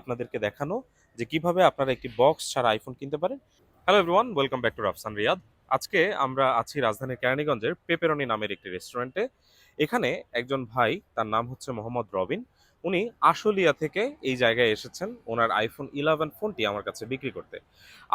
আপনাদেরকে দেখানো যে কীভাবে আপনারা একটি বক্স ছাড়া আইফোন কিনতে পারেন। Hello everyone welcome back to Rafsan Riyad আজকে আমরা আছি রাজধানীর কেরানীগঞ্জের পেপেরনি নামের একটি রেস্টুরেন্টে এখানে একজন ভাই, তার নাম হচ্ছে মোহাম্মদ রবিন, উনি আশুলিয়া থেকে এই জায়গায় এসেছেন ওনার আইফোন ইলেভেন ফোনটি আমার কাছে বিক্রি করতে।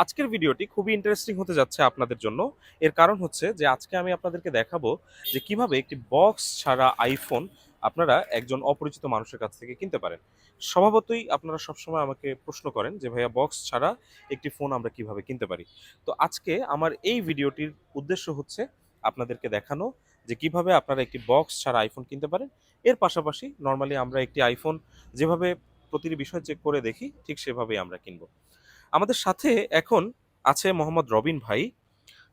আজকের ভিডিওটি খুবই ইন্টারেস্টিং হতে যাচ্ছে আপনাদের জন্য। এর কারণ হচ্ছে যে আজকে আমি আপনাদেরকে দেখাবো যে কীভাবে একটি বক্স ছাড়া আইফোন আপনারা একজন অপরিচিত মানুষের কাছ থেকে কিনতে পারেন। স্বভাবতই আপনারা সবসময় আমাকে প্রশ্ন করেন যে, ভাইয়া বক্স ছাড়া একটি ফোন আমরা কীভাবে কিনতে পারি? তো আজকে আমার এই ভিডিওটির উদ্দেশ্য হচ্ছে আপনাদেরকে দেখানো যে, কীভাবে আপনারা একটি বক্স ছাড়া আইফোন কিনতে পারেন। এর পাশাপাশি নর্মালি আমরা একটি আইফোন যেভাবে প্রতিটি বিষয় চেক করে দেখি, ঠিক সেভাবেই আমরা কিনবো। আমাদের সাথে এখন আছে মোহাম্মদ রবিন ভাই।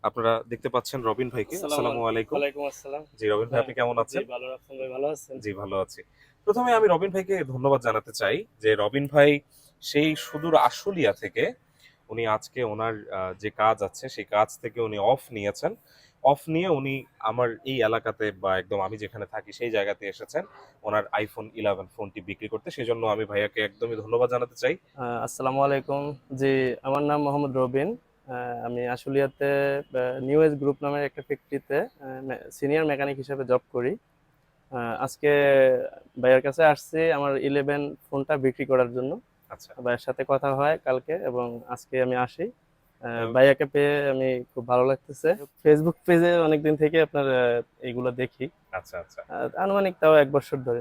আপনারা দেখতে পাচ্ছেন রবিন ভাইকে। আসসালামু আলাইকুম। ওয়ালাইকুম আসসালাম। জি রবিন ভাই আপনি কেমন আছেন? ভালো রাখছেন ভাই ভালো আছেন? জি ভালো আছি। প্রথমে আমি রবিন ভাইকে ধন্যবাদ জানাতে চাই যে রবিন ভাই সেই সুদূর আশুলিয়া থেকে উনি আজকে ওনার আহ, যে কাজ আছে সেই কাজ থেকে উনি অফ নিয়েছেন। অফ নিয়ে উনি আমার এই এলাকাতে বা একদম আমি যেখানে থাকি সেই জায়গাতে এসেছেন। ওনার আইফোন ইলেভেন ফোনটি বিক্রি করতে। সেই জন্য আমি ভাইয়াকে একদমই ধন্যবাদ জানাতে চাই। আসসালামু আলাইকুম। জি আমার নাম মোহাম্মদ রবিন। আমি আশুলিয়াতে নিউ এজ গ্রুপ নামের একটা ফ্যাক্টরিতে সিনিয়র মেকানিক হিসেবে জব করি। আজকে ভাইয়ের কাছে আসছি আমার ইলেভেন ফোনটা বিক্রি করার জন্য। আচ্ছা। ভাইয়ের সাথে কথা হয় কালকে এবং আজকে আমি আসি। ভাইয়াকে পেয়ে আমি খুব ভালো লাগতেছে। ফেসবুক পেজে অনেকদিন থেকে আপনার এইগুলো দেখি। আচ্ছা আচ্ছা। আনুমানিক তাও এক বছর ধরে।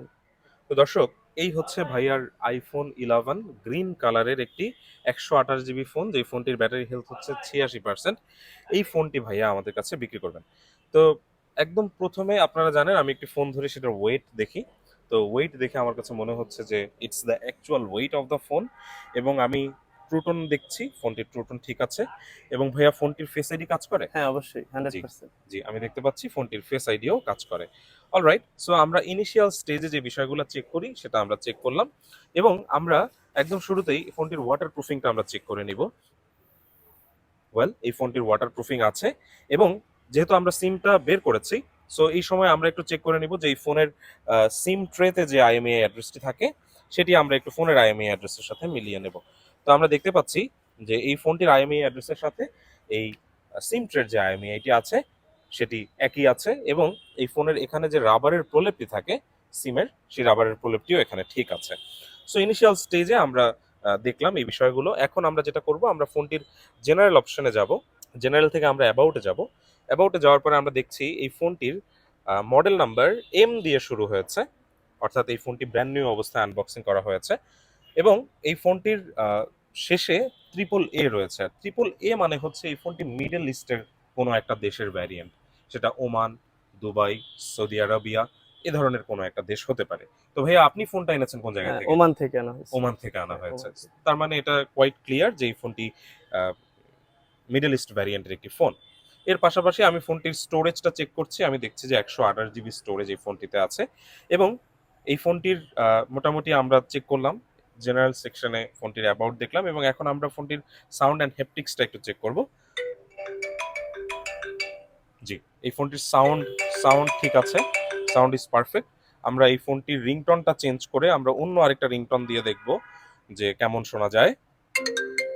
তো দর্শক এই হচ্ছে ভাইয়ার আইফোন ইলেভেন গ্রিন কালারের একটি একশো আঠাশ জিবি ফোন যে ফোনটির ব্যাটারি হেলথ হচ্ছে ছিয়াশি পার্সেন্ট এই ফোনটি ভাইয়া আমাদের কাছে বিক্রি করবেন। তো একদম প্রথমে আপনারা জানেন, আমি একটি ফোন ধরে, সেটার ওয়েট দেখি। তো ওয়েট দেখে আমার কাছে মনে হচ্ছে যে it's the actual weight of the phone এবং আমি ট্রুটন দেখছি ফোনটির ট্রুটন ঠিক আছে। এবং ভাইয়া ফোনটির ফেস আইডি কাজ করে? হ্যাঁ অবশ্যই হান্ড্রেড জি। পার্সেন্ট জি আমি দেখতে পাচ্ছি ফোনটির ফেস আইডিও কাজ করে। অলরাইট সো আমরা ইনিশিয়াল স্টেজে যে বিষয়গুলো চেক করি সেটা আমরা চেক করলাম। এবং আমরা একদম শুরুতেই ফোনটির ওয়াটার প্রুফিংটা আমরা চেক করে নিব। ওয়েল এই ফোনটির ওয়াটার প্রুফিং আছে। এবং যেহেতু আমরা সিমটা বের করেছি সো এই সময় আমরা একটু চেক করে নিব যে এই ফোনের সিম ট্রেতে যে আইএমএ অ্যাড্রেসটি থাকে সেটি আমরা একটু ফোনের আইএমএ অ্যাড্রেসের সাথে মিলিয়ে নেব। তো আমরা দেখতে পাচ্ছি যে এই ফোনটির আইএমএ অ্যাড্রেসের সাথে এই সিম ট্রের যে আইএমএ এটি আছে, সেটি একই আছে এবং এই ফোনের এখানে যে রাবারের প্রলেপটি থাকে সিমের সেই রাবারের প্রলেপটিও এখানে ঠিক আছে। সো ইনিশিয়াল স্টেজে আমরা দেখলাম এই বিষয়গুলো। এখন আমরা যেটা করব, আমরা ফোনটির জেনারেল অপশনে যাব। জেনারেল থেকে আমরা অ্যাবাউটে যাব। অ্যাবাউটে যাওয়ার পরে আমরা দেখছি এই ফোনটির মডেল নাম্বার এম দিয়ে শুরু হয়েছে। অর্থাৎ এই ফোনটি ব্র্যান্ড নিউ অবস্থায় আনবক্সিং করা হয়েছে। এবং এই ফোনটির শেষে ট্রিপল এ রয়েছে। ট্রিপল এ মানে হচ্ছে এই ফোনটি মিডল ইস্টের কোনো একটা দেশের ভ্যারিয়েন্ট সেটা ওমান দুবাই সৌদি আরবিয়া এ ধরনের কোনো একটা দেশ হতে পারে। তো ভাইয়া আপনি ফোনটা এনেছেন কোন জায়গা হ্যাঁ, থেকে? ওমান থেকে আনা হয়েছে। ওমান থেকে আনা হয়েছে। তার মানে এটা কোয়াইট ক্লিয়ার যে এই ফোনটি মিডল ইস্ট ভ্যারিয়েন্টের একটি ফোন এর পাশাপাশি আমি ফোনটির স্টোরেজটা চেক করছি। আমি দেখছি যে একশো আঠাশ জিবি স্টোরেজ এই ফোনটিতে আছে। এবং এই ফোনটির মোটামুটি আমরা চেক করলাম। জেনারেল সেকশনে ফোনটির অ্যাবাউট দেখলাম এবং এখন আমরা ফোনটির সাউন্ড অ্যান্ড হেপটিক্সটা একটু চেক করব। জি, এই ফোনটির সাউন্ড সাউন্ড ঠিক আছে সাউন্ড ইজ পারফেক্ট আমরা এই ফোনটির রিংটনটা চেঞ্জ করে আমরা অন্য আরেকটা রিংটন দিয়ে দেখব যে কেমন শোনা যায়।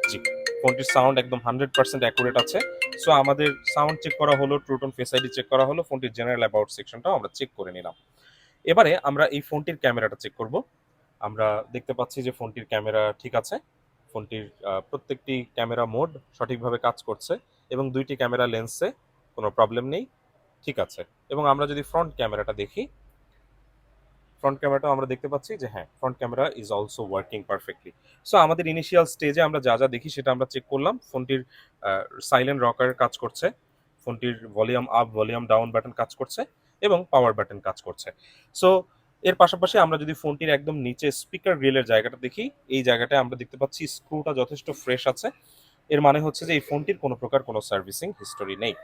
জি ফোনটির সাউন্ড একদম হান্ড্রেড পার্সেন্ট অ্যাকুরেট আছে। সো আমাদের সাউন্ড চেক করা হলো ট্রুটন ফেস আইডি চেক করা হলো ফোনটির জেনারেল অ্যাবাউট সেকশনটাও আমরা চেক করে নিলাম। এবারে আমরা এই ফোনটির ক্যামেরাটা চেক করব। আমরা দেখতে পাচ্ছি যে ফোনটির ক্যামেরা ঠিক আছে। ফোনটির প্রত্যেকটি ক্যামেরা মোড সঠিকভাবে কাজ করছে এবং দুইটি ক্যামেরা লেন্সে কোনো প্রবলেম নেই, ঠিক আছে। এবং আমরা যদি ফ্রন্ট ক্যামেরাটা দেখি, ফ্রন্ট ক্যামেরাটাও আমরা দেখতে পাচ্ছি যে হ্যাঁ front camera is also working perfectly so আমাদের ইনিশিয়াল স্টেজে আমরা যা যা দেখি সেটা আমরা চেক করলাম। ফোনটির সাইলেন্ট রকার কাজ করছে, ফোনটির volume up volume down button কাজ করছে এবং পাওয়ার বাটন কাজ করছে। সো এর পাশাপাশি আমরা যদি ফোনটির একদম নিচে স্পিকার গ্রিলের জায়গাটা দেখি, এই জায়গাটায় আমরা দেখতে পাচ্ছি স্ক্রুটা যথেষ্ট ফ্রেশ আছে। এর মানে হচ্ছে যে এই ফোনটির কোনো প্রকার কোনো সার্ভিসিং হিস্টোরি নেই।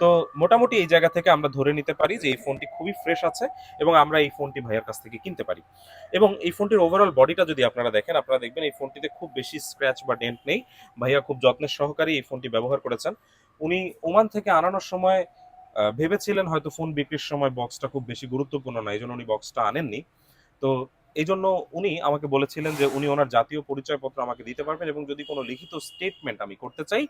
তো মোটামুটি এই জায়গা থেকে আমরা ধরে নিতে পারি যে এই ফোনটি খুবই ফ্রেশ আছে এবং আমরা এই ফোনটি ভাইয়ের কাছ থেকে কিনতে পারি। এবং এই ফোনটির ওভারঅল বডিটা যদি আপনারা দেখেন, আপনারা দেখবেন এই ফোনটিতে খুব বেশি স্ক্র্যাচ বা ডেন্ট নেই। ভাইয়া খুব যত্নের সহকারে এই ফোনটি ব্যবহার করেছেন। উনি ওমান থেকে আনানোর সময় ভেবেছিলেন হয়তো ফোন বিক্রির সময় বক্সটা খুব বেশি গুরুত্বপূর্ণ না, এই জন্য উনি বক্সটা আনেননি। তো এই জন্য উনি আমাকে বলেছিলেন যে উনি ওনার জাতীয় পরিচয়পত্র আমাকে দিতে পারবেন এবং যদি কোনো লিখিত স্টেটমেন্ট আমি করতে চাই,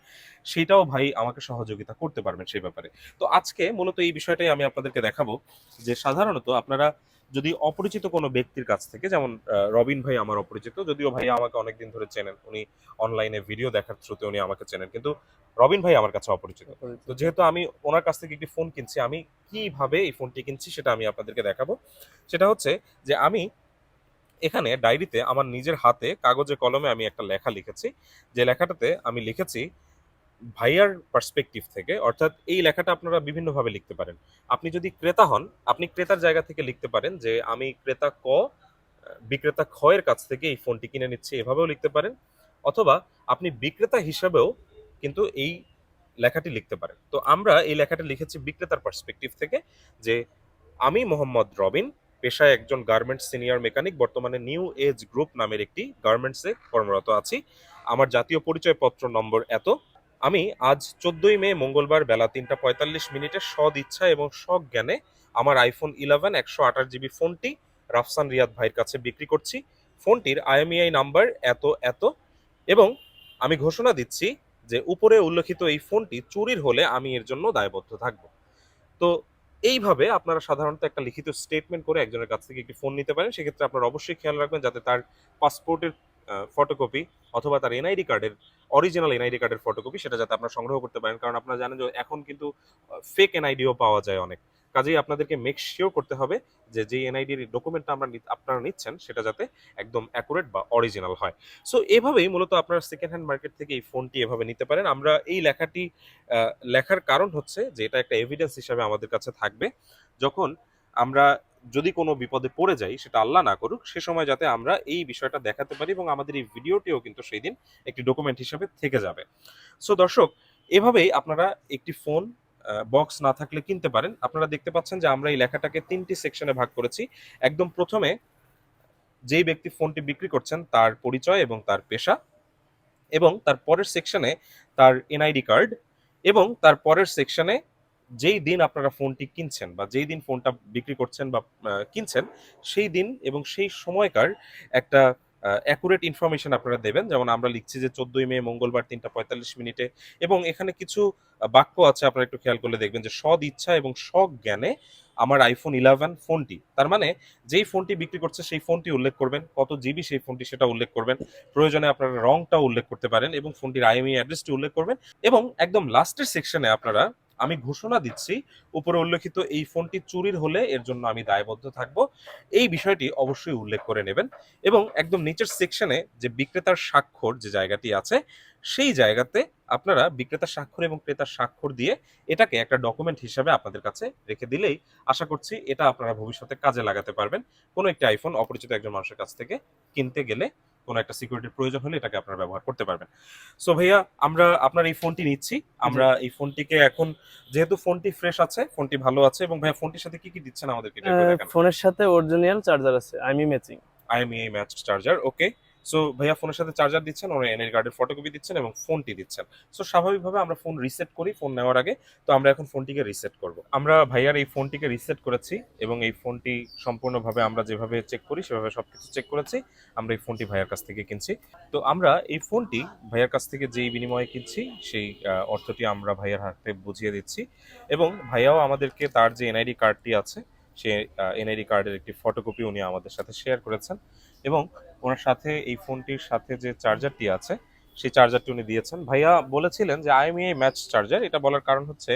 সেটাও ভাই আমাকে সহযোগিতা করতে পারবেন সেই ব্যাপারে। তো আজকে মূলত এই বিষয়টাই আমি আপনাদেরকে দেখাবো যে সাধারণত আপনারা যদি অপরিচিত কোনো ব্যক্তির কাছ থেকে যেমন রবিন ভাই আমার অপরিচিত যদিও ভাই আমাকে অনেকদিন ধরে চেনেন উনি অনলাইনে ভিডিও দেখার থ্রুতে উনি আমাকে চেনেন কিন্তু রবিন ভাই আমার কাছে অপরিচিত। তো যেহেতু আমি ওনার কাছ থেকে একটি ফোন কিনছি আমি কীভাবে এই ফোনটি কিনছি সেটা আমি আপনাদেরকে দেখাবো। সেটা হচ্ছে যে আমি এখানে ডায়েরিতে আমার নিজের হাতে কাগজে কলমে আমি একটা লেখা লিখেছি। যে লেখাটাতে আমি লিখেছি ভাইয়ার পার্সপেক্টিভ থেকে, অর্থাৎ এই লেখাটা আপনারা বিভিন্নভাবে লিখতে পারেন। আপনি যদি ক্রেতা হন, আপনি ক্রেতার জায়গা থেকে লিখতে পারেন যে, আমি ক্রেতা ক বিক্রেতা এর কাছ থেকে এই ফোনটি কিনে নিচ্ছি, এভাবেও লিখতে পারেন। অথবা আপনি বিক্রেতা হিসাবেও কিন্তু এই লেখাটি লিখতে পারেন। তো আমরা এই লেখাটি লিখেছি বিক্রেতার পার্সপেক্টিভ থেকে যে, আমি মোহাম্মদ রবিন, পেশায় একজন গার্মেন্টস সিনিয়র মেকানিক বর্তমানে নিউ এজ গ্রুপ নামের একটি গার্মেন্টসে কর্মরত আছি। আমার জাতীয় পরিচয়পত্র নম্বর এত আমি আজ চোদ্দই মে, মঙ্গলবার বেলা তিনটা পঁয়তাল্লিশ মিনিটে সদ ইচ্ছা এবং সজ্ঞানে আমার আইফোন ইলেভেন একশো আঠাশ জিবি ফোনটি রাফসান রিয়াদ ভাইয়ের কাছে বিক্রি করছি। ফোনটির আইএমইআই নাম্বার এত এত এবং আমি ঘোষণা দিচ্ছি যে উপরে উল্লেখিত এই ফোনটি চুরির হলে আমি এর জন্য দায়বদ্ধ থাকব। তো এইভাবে আপনারা সাধারণত একটা লিখিত স্টেটমেন্ট করে একজনের কাছ থেকে একটি ফোন নিতে পারেন। সেক্ষেত্রে আপনারা অবশ্যই খেয়াল রাখবেন যাতে তার পাসপোর্টের ফটোকপি অথবা তার এনআইডি কার্ডের অরিজিনাল এনআইডি কার্ডের ফটোকপি সেটা যাতে আপনারা সংগ্রহ করতে পারেন। কারণ আপনারা জানেন যে এখন কিন্তু ফেক এনআইডিও পাওয়া যায় অনেক। কাজেই আপনাদেরকে মেক শিওর করতে হবে যে যেই এনআইডির ডকুমেন্টটা আমরা আপনারা নিচ্ছেন সেটা যাতে একদম অ্যাকুরেট বা অরিজিনাল হয়। সো এভাবেই মূলত আপনারা সেকেন্ড হ্যান্ড মার্কেট থেকে এই ফোনটি এভাবে নিতে পারেন। আমরা এই লেখাটি লেখার কারণ হচ্ছে যে এটা একটা এভিডেন্স হিসাবে আমাদের কাছে থাকবে। যখন আমরা যদি কোনো বিপদে পড়ে যাই, সেটা আল্লাহ না করুক, সে সময় যাতে আমরা এই বিষয়টা দেখাতে পারি এবং আমাদের এই ভিডিওটিও কিন্তু সেই দিন একটি ডকুমেন্ট হিসাবে থেকে যাবে। সো দর্শক, এভাবেই আপনারা একটি ফোন বক্স না থাকলে কিনতে পারেন। আপনারা দেখতে পাচ্ছেন যে আমরা এই লেখাটাকে তিনটি সেকশনে ভাগ করেছি। একদম প্রথমে যেই ব্যক্তি ফোনটি বিক্রি করছেন, তার পরিচয় এবং তার পেশা এবং তার পরের সেকশনে তার এনআইডি কার্ড এবং তার পরের সেকশনে যেই দিন আপনারা ফোনটি কিনছেন বা যেই দিন ফোনটা বিক্রি করছেন বা কিনছেন, সেই দিন এবং সেই সময়কার একটা অ্যাকুরেট ইনফরমেশন আপনারা দেবেন। যেমন আমরা লিখছি যে চোদ্দই মে, মঙ্গলবার তিনটা পঁয়তাল্লিশ মিনিটে এবং এখানে কিছু বাক্য আছে, আপনারা একটু খেয়াল করলে দেখবেন যে সদ ইচ্ছা এবং সজ্ঞানে জ্ঞানে আমার আইফোন ইলেভেন ফোনটি। তার মানে যেই ফোনটি বিক্রি করছে, সেই ফোনটি উল্লেখ করবেন, কত জিবি সেই ফোনটি সেটা উল্লেখ করবেন, প্রয়োজনে আপনারা রংটা উল্লেখ করতে পারেন এবং ফোনটির আইএমই অ্যাড্রেসটি উল্লেখ করবেন এবং একদম লাস্টের সেকশনে আপনারা আমি ঘোষণা দিচ্ছি, উপরে উল্লেখিত এই ফোনটি চুরির হলে এর জন্য আমি দায়বদ্ধ থাকব। এই বিষয়টি অবশ্যই উল্লেখ করে নেবেন এবং একদম নিচের সেকশনে যে বিক্রেতার স্বাক্ষর যে জায়গাটি আছে, সেই জায়গাতে আপনারা বিক্রেতার স্বাক্ষর এবং ক্রেতার স্বাক্ষর দিয়ে এটাকে একটা ডকুমেন্ট হিসাবে আপনাদের কাছে রেখে দিলেই আশা করছি এটা আপনারা ভবিষ্যতে কাজে লাগাতে পারবেন। কোনো একটি আইফোন অপরিচিত একজন মানুষের কাছ থেকে কিনতে গেলে কোনো একটা সিকিউরিটির প্রয়োজন হলে এটাকে আপনারা ব্যবহার করতে পারবেন। সো ভাইয়া আমরা আপনার এই ফোনটি নিচ্ছি। আমরা এই ফোনটিকে এখন যেহেতু ফোনটি ফ্রেশ আছে ফোনটি ভালো আছে এবং ভাইয়া ফোনটির সাথে কি কি দিচ্ছেন আমাদেরকে ফোনের সাথে অরিজিনাল চার্জার আছে IMEI matching IMEI match charger okay so ভাইয়া ফোনের সাথে চার্জার দিচ্ছেন ওর এনআই কার্ডের ফটোকপি দিচ্ছেন এবং ফোনটি দিচ্ছেন। সো স্বাভাবিকভাবে আমরা ফোন রিসেট করি ফোন নেওয়ার আগে। তো আমরা এখন ফোনটিকে রিসেট করব। আমরা ভাইয়ার এই ফোনটিকে রিসেট করেছি এবং এই ফোনটি সম্পূর্ণভাবে আমরা যেভাবে চেক করি, সেভাবে সব কিছু চেক করেছি। আমরা এই ফোনটি ভাইয়ার কাছ থেকে কিনছি। তো আমরা এই ফোনটি ভাইয়ার কাছ থেকে যেই বিনিময়ে কিনছি, সেই অর্থটি আমরা ভাইয়ার হাতে বুঝিয়ে দিচ্ছি। এবং ভাইয়াও আমাদেরকে তার যে এনআইডি কার্ডটি আছে, সে এনআইডি কার্ডের একটি ফটোকপি উনি আমাদের সাথে শেয়ার করেছেন। এবং ওনার সাথে এই ফোনটির সাথে যে চার্জারটি আছে সেই চার্জারটি উনি দিয়েছেন। ভাইয়া বলেছিলেন যে আইএমইআই ম্যাচ চার্জার এটা বলার কারণ হচ্ছে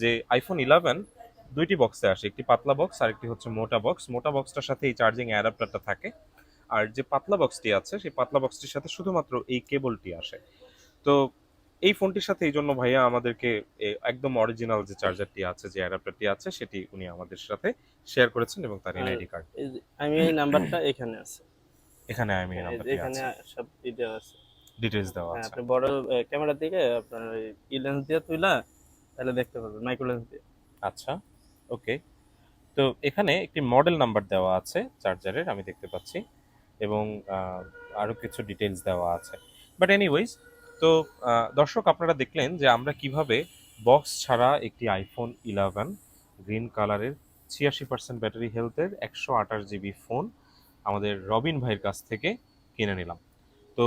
যে আইফোন ইলেভেন দুইটি বক্সে আসে। একটি পাতলা বক্স আর একটি হচ্ছে মোটা বক্স মোটা বক্সটার সাথে এই চার্জিং অ্যাডাপ্টারটা থাকে। আর যে পাতলা বক্সটি আছে সেই পাতলা বক্সটির সাথে শুধুমাত্র এই কেবলটি আসে। তো এই ফোনটির সাথে এই জন্য ভাইয়া আমাদেরকে একদম অরিজিনাল যে চার্জারটি আছে যে অ্যাডাপ্টারটি আছে সেটি উনি আমাদের সাথে শেয়ার করেছেন এবং তার এনআইডি কার্ড আমি এই নাম্বারটা এখানে আছে। এখানে নাম্বারটি এখানে সব ভিডিও আছে। ডিটেইলস দেওয়া হ্যাঁ, আছে। আপনি বড় ক্যামেরা দিকে আপনার ওই লেন্স দিয়ে তুইলা তাহলে দেখতে পারবেন মাইক্রো লেন্স দিয়ে। আচ্ছা ওকে তো এখানে একটি মডেল নাম্বার দেওয়া আছে চার্জারের আমি দেখতে পাচ্ছি। এবং আরও কিছু ডিটেলস দেওয়া আছে। বাট এনিওয়েজ তো দর্শক আপনারা দেখলেন যে আমরা কীভাবে বক্স ছাড়া একটি আইফোন ইলেভেন গ্রিন কালারের ছিয়াশি পার্সেন্ট ব্যাটারি হেলথের একশো আঠাশ জিবি ফোন আমাদের রবিন ভাইয়ের কাছ থেকে কিনে নিলাম। তো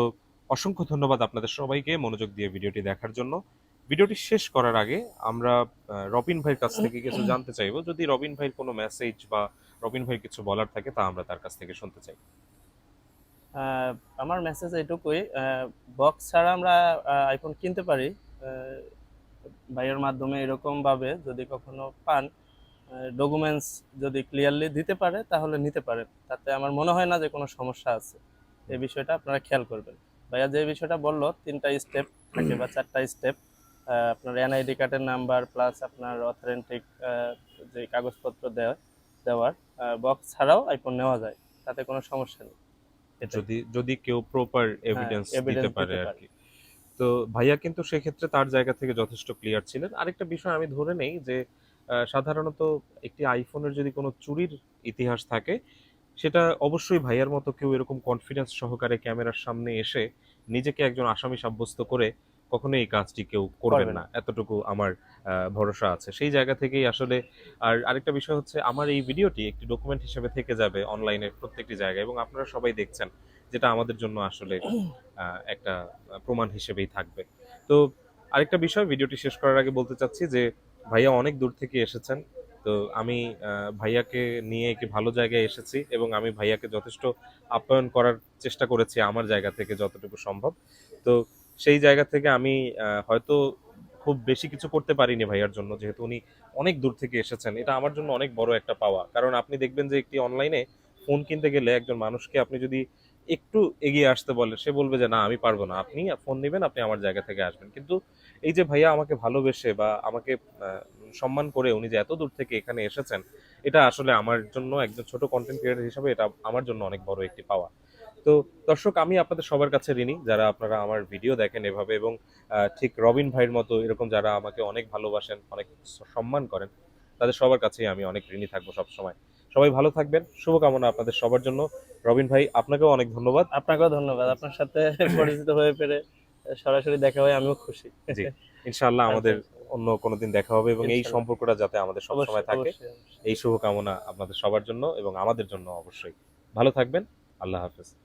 অসংখ্য ধন্যবাদ আপনাদের সবাইকে মনোযোগ দিয়ে ভিডিওটি দেখার জন্য। ভিডিওটি শেষ করার আগে আমরা রবিন ভাইয়ের কাছ থেকে কিছু জানতে চাইব। যদি রবিন ভাইয়ের কোনো মেসেজ বা রবিন ভাইয়ের কিছু বলার থাকে, তা আমরা তার কাছ থেকে শুনতে চাই। আমার মেসেজ এটুকুই বক্স ছাড়া আমরা আইফোন কিনতে পারি। ভাইয়ের মাধ্যমে এরকমভাবে যদি কখনো পান ডকুমেন্টস যদি ক্লিয়ারলি দিতে পারে তাহলে নিতে পারেন তাতে আমার মনে হয় না যে কোনো সমস্যা আছে। এই বিষয়টা আপনারা খেয়াল করবেন। ভাইয়া যে বিষয়টা বলল তিনটা স্টেপ থাকে বা চারটা স্টেপ আপনার এনআইডি কার্ডের নাম্বার প্লাস আপনার অথেন্টিক যে কাগজপত্র দেওয়া দেওয়ার বক্স ছাড়াও আইফোন নেওয়া যায়। তাতে কোনো সমস্যা নেই। যদি যদি কেউ প্রপার এভিডেন্স দিতে পারে আর কি। তো ভাইয়া কিন্তু সেক্ষেত্রে তার জায়গা থেকে যথেষ্ট ক্লিয়ার ছিলেন। আরেকটা বিষয় আমি ধরে নেই যে সাধারণত একটি আইফোনের যদি কোনো চুরির ইতিহাস থাকে সেটা অবশ্যই ভাইয়ার মতো কেউ এরকম কনফিডেন্স সহকারে ক্যামেরার সামনে এসে নিজেকে একজন আসামি সাব্যস্ত করে কখনোই এই কাজটি কেউ করবেন করবে না। এতটুকু আমার ভরসা আছে। সেই জায়গা থেকেই আসলে আর আরেকটা বিষয় হচ্ছে আমার এই ভিডিওটি একটি ডকুমেন্ট হিসেবে থেকে যাবে অনলাইনের প্রত্যেকটি জায়গায় এবং আপনারা সবাই দেখছেন যেটা আমাদের জন্য আসলে আহ, একটা প্রমাণ হিসেবেই থাকবে। তো আরেকটা বিষয় ভিডিওটি শেষ করার আগে বলতে চাচ্ছি যে ভাইয়া অনেক দূর থেকে এসেছেন। তো আমি ভাইয়াকে নিয়ে একটি ভালো জায়গায় এসেছি এবং আমি ভাইয়াকে যথেষ্ট আপ্যায়ন করার চেষ্টা করেছি আমার জায়গা থেকে যতটুকু সম্ভব। তো সেই জায়গা থেকে আমি হয়তো খুব বেশি কিছু করতে পারিনি ভাইয়ার জন্য, যেহেতু উনি অনেক দূর থেকে এসেছেন। এটা আমার জন্য অনেক বড় একটা পাওয়া। কারণ আপনি দেখবেন যে একটি অনলাইনে ফোন কিনতে গেলে একজন মানুষকে আপনি যদি একটু এগিয়ে আসতে বলে, সে বলবে যে, না, আমি পারব না। আপনি ফোন নেবেন, আপনি আমার জায়গা থেকে আসবেন। কিন্তু এই যে ভাইয়া আমাকে ভালোবেসে বা আমাকে সম্মান করে উনি যে এত দূর থেকে এখানে এসেছেন, এটা আসলে আমার জন্য একজন ছোট কন্টেন্ট ক্রিয়েটর হিসেবে এটা আমার জন্য অনেক বড় একটি পাওয়া। তো দর্শক, আমি আপনাদের সবার কাছে ঋণী, যারা আপনারা আমার ভিডিও দেখেন এভাবে এবং ঠিক রবিন ভাইয়ের মতো এরকম যারা আমাকে অনেক ভালোবাসেন, অনেক সম্মান করেন, তাদের সবার কাছেই আমি অনেক ঋণী থাকব সবসময়। সবাই ভালো থাকবেন। শুভকামনা আপনাদের সবার জন্য। রবিন ভাই আপনাকেও অনেক ধন্যবাদ। আপনাকেও ধন্যবাদ। আপনার সাথে পরিচিত হয়ে পেরে সরাসরি দেখা হয় আমিও খুশি। ইনশাল্লাহ ইনশাআল্লাহ আমাদের আচ্ছা, অন্য কোনোদিন দেখা হবে এবং এই সম্পর্কটা যাতে আমাদের সবসময় থাকে। এই শুভকামনা আপনাদের সবার জন্য এবং আমাদের জন্য অবশ্যই। ভালো থাকবেন। আল্লাহ হাফেজ।